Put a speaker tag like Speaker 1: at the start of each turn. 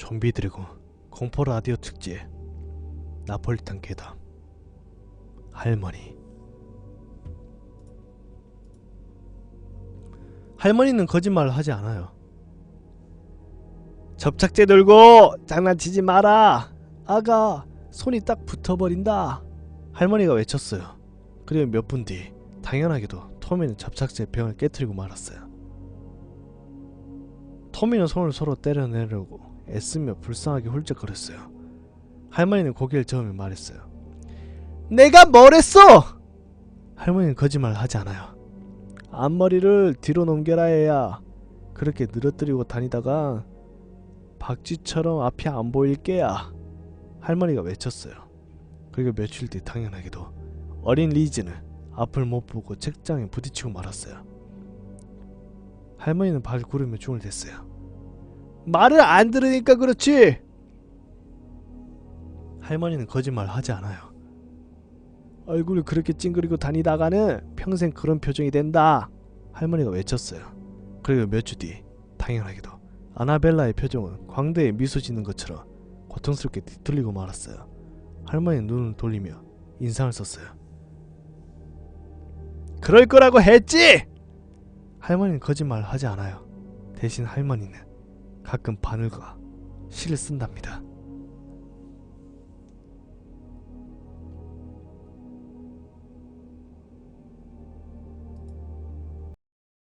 Speaker 1: 좀비 드래곤 공포 라디오 특집 나폴리탄 괴담 할머니 할머니는 거짓말을 하지 않아요. 접착제 들고 장난치지 마라. 아가 손이 딱 붙어버린다. 할머니가 외쳤어요. 그리고 몇 분 뒤 당연하게도 토미는 접착제 병을 깨뜨리고 말았어요. 토미는 손을 서로 때려내려고 애쓰며 불쌍하게 훌쩍거렸어요. 할머니는 고개를 저으며 말했어요. 내가 뭘 했어? 할머니는 거짓말을 하지 않아요. 앞머리를 뒤로 넘겨라 해야 그렇게 늘어뜨리고 다니다가 박쥐처럼 앞이 안 보일 게야. 할머니가 외쳤어요. 그리고 며칠 뒤 당연하게도 어린 리즈는 앞을 못 보고 책장에 부딪히고 말았어요. 할머니는 발 구르며 중을 댔어요. 말을 안 들으니까 그렇지. 할머니는 거짓말 하지 않아요. 얼굴을 그렇게 찡그리고 다니다가는 평생 그런 표정이 된다. 할머니가 외쳤어요. 그리고 몇 주 뒤 당연하게도 아나벨라의 표정은 광대에 미소 짓는 것처럼 고통스럽게 뒤틀리고 말았어요. 할머니는 눈을 돌리며 인상을 썼어요. 그럴 거라고 했지! 할머니는 거짓말을 하지 않아요. 대신 할머니는 가끔 바늘과 실을 쓴답니다.